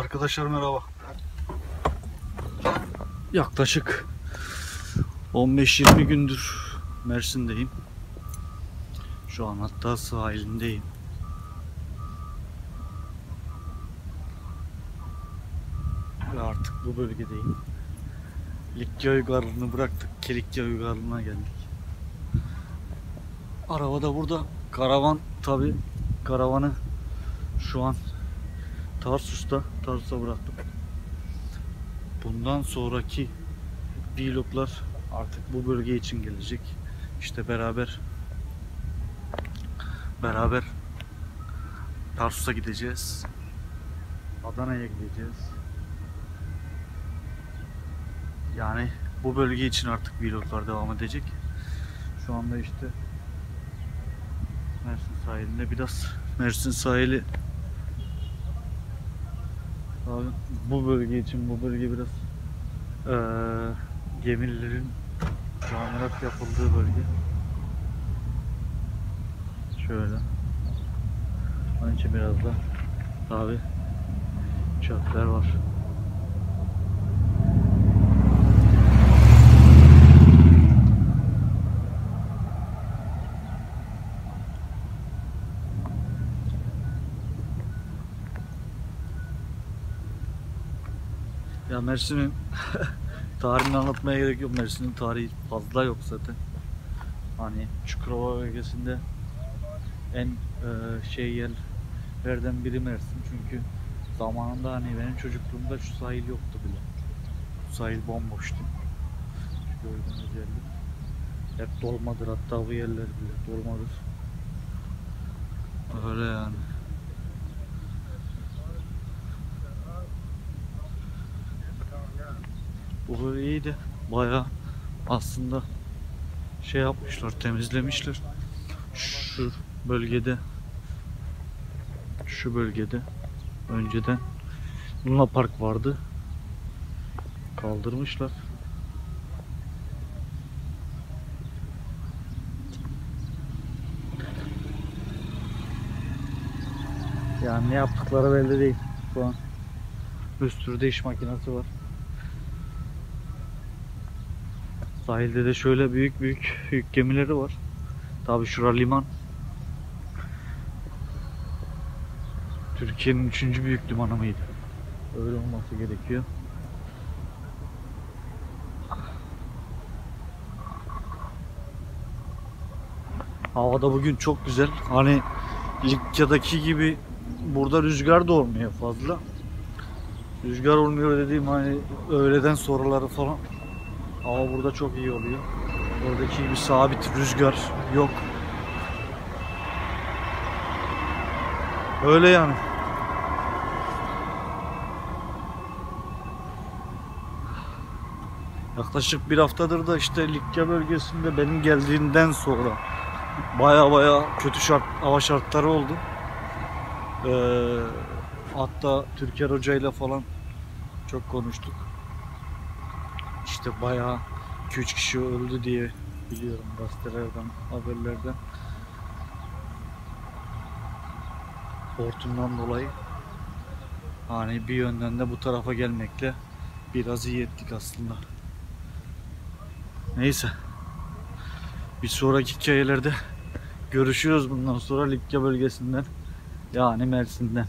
Arkadaşlar merhaba. Yaklaşık 15-20 gündür Mersin'deyim. Şu an hatta sahilindeyim. Ve artık bu bölgedeyim. Likya Uygarlığı'nı bıraktık. Kelikya Uygarlığı'na geldik. Araba da burada. Karavan tabi karavanı şu an Tarsus'ta. Tarsus'a bıraktım. Bundan sonraki vloglar artık bu bölge için gelecek. İşte beraber beraber Tarsus'a gideceğiz. Adana'ya gideceğiz. Yani bu bölge için artık vloglar devam edecek. Şu anda işte Mersin sahilinde biraz Mersin sahili Abi bu bölge için bu bölge biraz eee gemilerin tamirat yapıldığı bölge. Şöyle. Onun için biraz da abi çöpler var. Ya Mersin'in tarihini anlatmaya gerek yok. Mersin'in tarihi fazla yok zaten. Hani Çukurova bölgesinde en e, şey yerlerden biri Mersin. Çünkü zamanında hani benim çocukluğumda şu sahil yoktu bile. Bu sahil bomboştu. Gördüğünüz yerler. Hep dolmadır hatta bu yerler bile dolmadır. Öyle yani. Bu bölgeyi de bayağı aslında şey yapmışlar, temizlemişler. Şu bölgede şu bölgede önceden Luna Park vardı. Kaldırmışlar. Yani ne yaptıkları belli değil şu an. Bir sürü iş makinesi var. Sahilde de şöyle büyük büyük yük gemileri var. Tabi şura liman. Türkiye'nin üçüncü büyük limanı mıydı? Öyle olması gerekiyor. Havada bugün çok güzel. Hani Likya'daki gibi burada rüzgar da olmuyor fazla. Rüzgar olmuyor dediğim hani öğleden sonraları falan Hava burada çok iyi oluyor. Oradaki gibi sabit rüzgar yok. Öyle yani. Yaklaşık bir haftadır da işte Likya bölgesinde benim geldiğinden sonra baya baya kötü şart, hava şartları oldu. Ee, hatta Türker Hoca ile falan çok konuştuk. İşte bayağı 2-3 kişi öldü diye biliyorum gazetelerden, haberlerden. Hortumdan dolayı. Hani bir yönden de bu tarafa gelmekle biraz iyi ettik aslında. Neyse. Bir sonraki hikayelerde görüşürüz bundan sonra Likya bölgesinden. Yani Mersin'den.